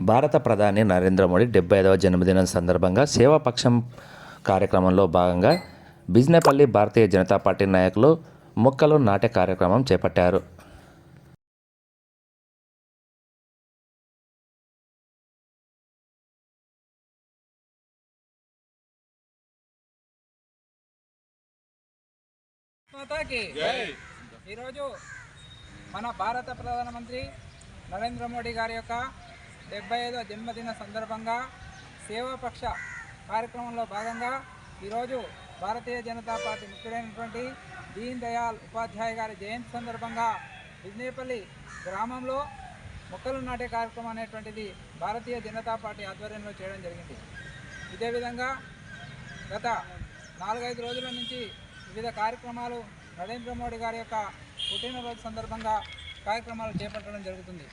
భారత ప్రధాని నరేంద్ర మోడీ డెబ్బై ఐదవ జన్మదినం సందర్భంగా సేవాపక్షం కార్యక్రమంలో భాగంగా బిజ్నేపల్లి భారతీయ జనతా పార్టీ నాయకులు మొక్కలు నాటే కార్యక్రమం చేపట్టారు. ఈరోజు మన భారత ప్రధానమంత్రి నరేంద్ర మోడీ గారి యొక్క డెబ్బై ఐదో జన్మదిన సందర్భంగా సేవాపక్ష కార్యక్రమంలో భాగంగా ఈరోజు భారతీయ జనతా పార్టీ ముఖ్యుడైనటువంటి దీన్ దయాల్ ఉపాధ్యాయ గారి జయంతి సందర్భంగా విజయపల్లి గ్రామంలో మొక్కలు నాటే కార్యక్రమం అనేటువంటిది భారతీయ జనతా పార్టీ ఆధ్వర్యంలో చేయడం జరిగింది. ఇదే విధంగా గత నాలుగైదు రోజుల నుంచి వివిధ కార్యక్రమాలు నరేంద్ర మోడీ గారి యొక్క పుట్టినరోజు సందర్భంగా కార్యక్రమాలు చేపట్టడం జరుగుతుంది.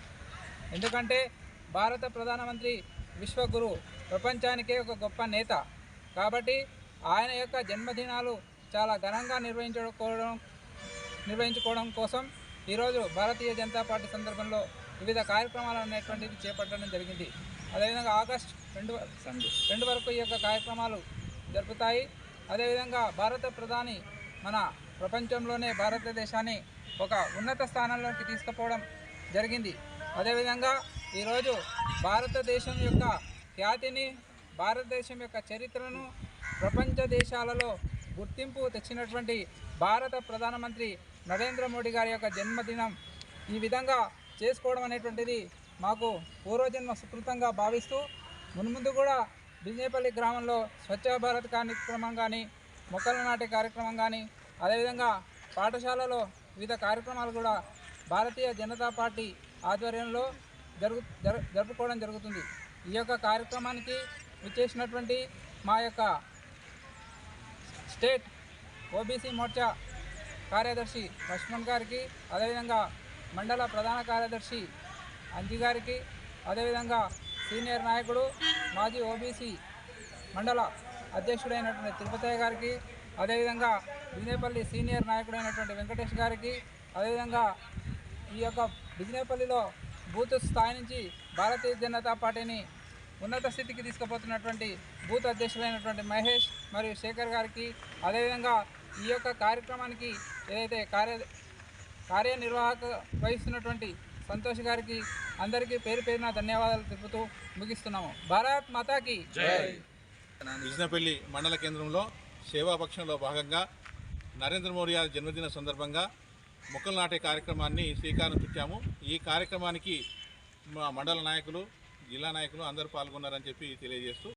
ఎందుకంటే భారత ప్రధానమంత్రి విశ్వగురు ప్రపంచానికే ఒక గొప్ప నేత. కాబట్టి ఆయన యొక్క జన్మదినాలు చాలా ఘనంగా నిర్వహించుకోవడం నిర్వహించుకోవడం కోసం ఈరోజు భారతీయ జనతా పార్టీ సందర్భంలో వివిధ కార్యక్రమాలు అనేటువంటివి చేపట్టడం జరిగింది. అదేవిధంగా ఆగస్ట్ రెండు రెండు వరకు ఈ యొక్క కార్యక్రమాలు జరుపుతాయి. అదేవిధంగా భారత ప్రధాని మన ప్రపంచంలోనే భారతదేశాన్ని ఒక ఉన్నత స్థానంలోకి తీసుకుపోవడం జరిగింది. అదేవిధంగా ఈరోజు భారతదేశం యొక్క ఖ్యాతిని భారతదేశం యొక్క చరిత్రను ప్రపంచ దేశాలలో గుర్తింపు తెచ్చినటువంటి భారత ప్రధానమంత్రి నరేంద్ర మోడీ గారి యొక్క జన్మదినం ఈ విధంగా చేసుకోవడం అనేటువంటిది మాకు పూర్వజన్మ సుకృతంగా భావిస్తూ మున్ముందు కూడా బిజినేపల్లి గ్రామంలో స్వచ్ఛ భారత్ కార్యక్రమం కానీ మొక్కలు నాటే కార్యక్రమం కానీ అదేవిధంగా పాఠశాలలో వివిధ కార్యక్రమాలు కూడా భారతీయ జనతా పార్టీ ఆధ్వర్యంలో జరుగు జరు- జరుపుకోవడం జరుగుతుంది. ఈ యొక్క కార్యక్రమానికి విచ్చేసినటువంటి మా యొక్క స్టేట్ ఓబీసీ మోర్చా కార్యదర్శి లక్ష్మణ్ గారికి అదేవిధంగా మండల ప్రధాన కార్యదర్శి అంజి గారికి అదేవిధంగా సీనియర్ నాయకుడు మాజీ ఓబీసీ మండల అధ్యక్షుడైనటువంటి తిరుపతయ్య గారికి అదేవిధంగా వినేపల్లి సీనియర్ నాయకుడైనటువంటి వెంకటేష్ గారికి అదేవిధంగా ఈ యొక్క బిజినేపల్లిలో బూత్ స్థాయి నుంచి భారతీయ జనతా పార్టీని ఉన్నత స్థితికి తీసుకుపోతున్నటువంటి బూత్ అధ్యక్షులైనటువంటి మహేష్ మరియు శేఖర్ గారికి అదేవిధంగా ఈ యొక్క కార్యక్రమానికి ఏదైతే కార్య కార్యనిర్వాహక వహిస్తున్నటువంటి సంతోష్ గారికి అందరికీ పేరు పేరున ధన్యవాదాలు తెలుపుతూ ముగిస్తున్నాము. భారత్ మాతాకి విజనపల్లి మండల కేంద్రంలో సేవాపక్షంలో భాగంగా నరేంద్ర మోడీ గారి జన్మదిన సందర్భంగా మొక్కలు నాటే కార్యక్రమాన్ని శ్రీకారం చుట్టాము. ఈ కార్యక్రమానికి మా మండల నాయకులు జిల్లా నాయకులు అందరూ పాల్గొన్నారని చెప్పి తెలియజేస్తూ